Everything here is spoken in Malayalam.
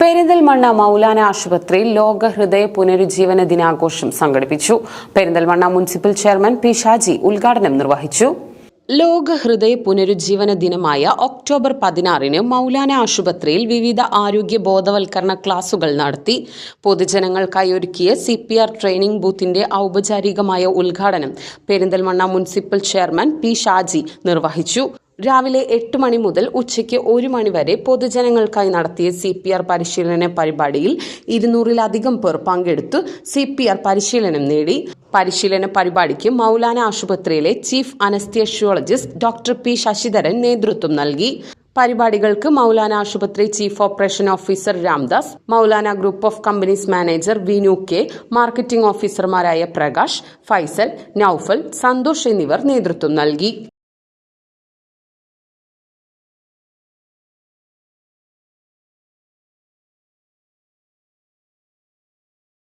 പെരിന്തൽമണ്ണ മൗലാന ആശുപത്രിയിൽ ലോക ഹൃദയ പുനരുജ്ജീവന ദിനാഘോഷം സംഘടിപ്പിച്ചു. Perinthalmanna municipal chairman P Shaji ഉദ്ഘാടനം നിർവഹിച്ചു. ലോക ഹൃദയ പുനരുജ്ജീവന ദിനമായ ഒക്ടോബർ പതിനാറിന് മൗലാന ആശുപത്രിയിൽ വിവിധ ആരോഗ്യ ബോധവൽക്കരണ ക്ലാസുകൾ നടത്തി. പൊതുജനങ്ങൾക്കായി ഒരുക്കിയ സി പി ആർ ട്രെയിനിംഗ് ബൂത്തിന്റെ ഔപചാരികമായ ഉദ്ഘാടനം Perinthalmanna municipal chairman P Shaji നിർവഹിച്ചു. രാവിലെ എട്ട് മണി മുതൽ ഉച്ചയ്ക്ക് ഒരു മണി വരെ പൊതുജനങ്ങൾക്കായി നടത്തിയ സി പി ആർ പരിശീലന പരിപാടിയിൽ ഇരുന്നൂറിലധികം പേർ പങ്കെടുത്തു സി പി ആർ പരിശീലനം നേടി. പരിശീലന പരിപാടിക്ക് മൗലാന ആശുപത്രിയിലെ chief anaesthesiologist doctor P Sasidharan നേതൃത്വം നൽകി. പരിപാടികൾക്ക് മൗലാന ആശുപത്രി chief operation officer Ramdas Moulana group of companies manager Vinu K marketing ഓഫീസർമാരായ പ്രകാശ് ഫൈസൽ നൌഫൽ സന്തോഷ് എന്നിവർ നേതൃത്വം നൽകി.